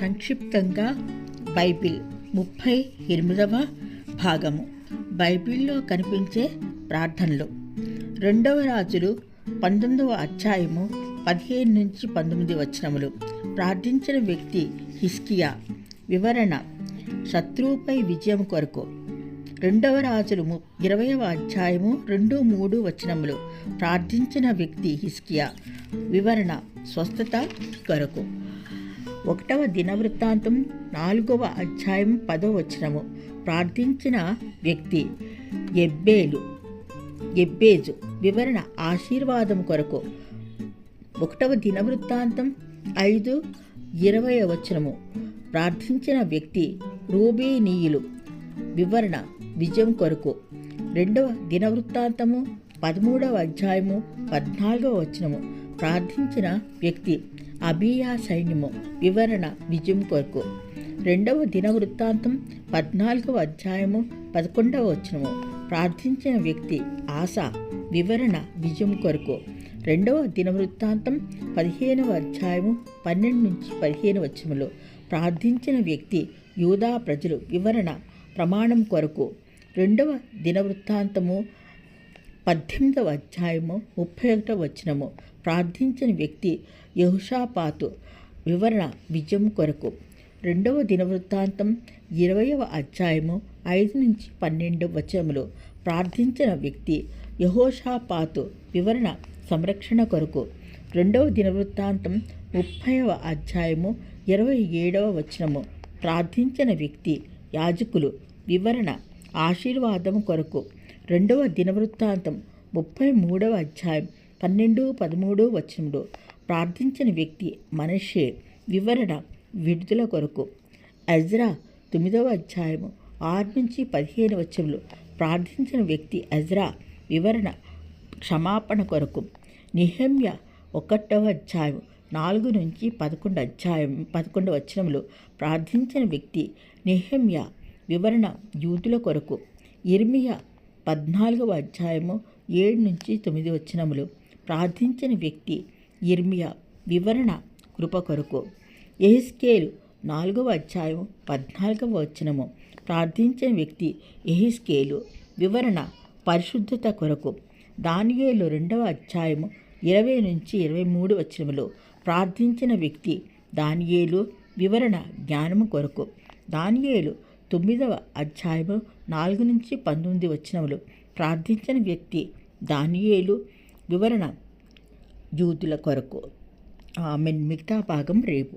సంక్షిప్తంగా బైబిల్ ముప్పై ఎనిమిదవ భాగము. బైబిల్లో కనిపించే ప్రార్థనలు. రెండవ రాజులు పంతొమ్మిదవ అధ్యాయము పదిహేను నుంచి పంతొమ్మిది వచనములు. ప్రార్థించిన వ్యక్తి హిస్కియా. వివరణ శత్రువుపై విజయం కొరకు. రెండవ రాజులు ఇరవయవ అధ్యాయము రెండు మూడు వచనములు. ప్రార్థించిన వ్యక్తి హిస్కియా. వివరణ స్వస్థత కొరకు. ఒకటవ దినవృత్తాంతం నాలుగవ అధ్యాయం పదవ వచనము. ప్రార్థించిన వ్యక్తి ఎబ్బేలు ఎబ్బేజు వివరణ ఆశీర్వాదం కొరకు. ఒకటవ దినవృత్తాంతం ఐదు ఇరవై వచనము. ప్రార్థించిన వ్యక్తి రూబీనీయులు వివరణ విజయం కొరకు. రెండవ దినవృత్తాంతము పదమూడవ అధ్యాయము పద్నాలుగవ వచనము. ప్రార్థించిన వ్యక్తి అబియా సైన్యము వివరణ విజయం కొరకు. రెండవ దిన వృత్తాంతం పద్నాలుగవ అధ్యాయము పదకొండవ వచనము. ప్రార్థించిన వ్యక్తి ఆశ వివరణ విజయం కొరకు. రెండవ దిన వృత్తాంతం పదిహేనవ అధ్యాయము పన్నెండు నుంచి పదిహేను వచనములు. ప్రార్థించిన వ్యక్తి యూదా ప్రజలు వివరణ ప్రమాణం కొరకు. రెండవ దినవృత్తాంతము పద్దెనిమిదవ అధ్యాయము ముప్పై ఒకటవ వచనము. ప్రార్థించిన వ్యక్తి యహుషాపాతు వివరణ విజయం కొరకు. రెండవ దినవృత్తాంతం ఇరవయవ అధ్యాయము ఐదు నుంచి పన్నెండు వచనములు. ప్రార్థించిన వ్యక్తి యహోషాపాతు వివరణ సంరక్షణ కొరకు. రెండవ దినవృత్తాంతం ముప్పైవ అధ్యాయము ఇరవై ఏడవ వచనము. ప్రార్థించిన వ్యక్తి యాజకులు వివరణ ఆశీర్వాదం కొరకు. రెండవ దినవృత్తాంతం ముప్పై మూడవ అధ్యాయం పన్నెండు పదమూడు వచనంలో ప్రార్థించిన వ్యక్తి మనషే వివరణ విడుదల కొరకు. అజ్రా తొమ్మిదవ అధ్యాయము ఆరు నుంచి పదిహేను వచనంలో ప్రార్థించిన వ్యక్తి అజ్రా వివరణ క్షమాపణ కొరకు. నిహమ్య ఒకటవ అధ్యాయం నాలుగు నుంచి పదకొండు అధ్యాయం పదకొండు వచనములు. ప్రార్థించిన వ్యక్తి నిహమ్య వివరణ యూదుల కొరకు. ఇర్మియా పద్నాలుగవ అధ్యాయము ఏడు నుంచి తొమ్మిది వచనములు. ప్రార్థించిన వ్యక్తి ఇర్మియా వివరణ కృప కొరకు. ఎహిస్కేలు నాలుగవ అధ్యాయం పద్నాలుగవ వచనము. ప్రార్థించిన వ్యక్తి ఎహిస్కేలు వివరణ పరిశుద్ధత కొరకు. దానియేలు రెండవ అధ్యాయము ఇరవై నుంచి ఇరవై మూడు వచనములు. ప్రార్థించిన వ్యక్తి దానియేలు వివరణ జ్ఞానము కొరకు. దానియేలు తొమ్మిదవ అధ్యాయము నాలుగు నుంచి పంతొమ్మిది వచ్చినములు ప్రార్థించిన వ్యక్తి దానియేలు వివరణ యూదుల కొరకు. ఆమె మిగతా భాగం రేపు.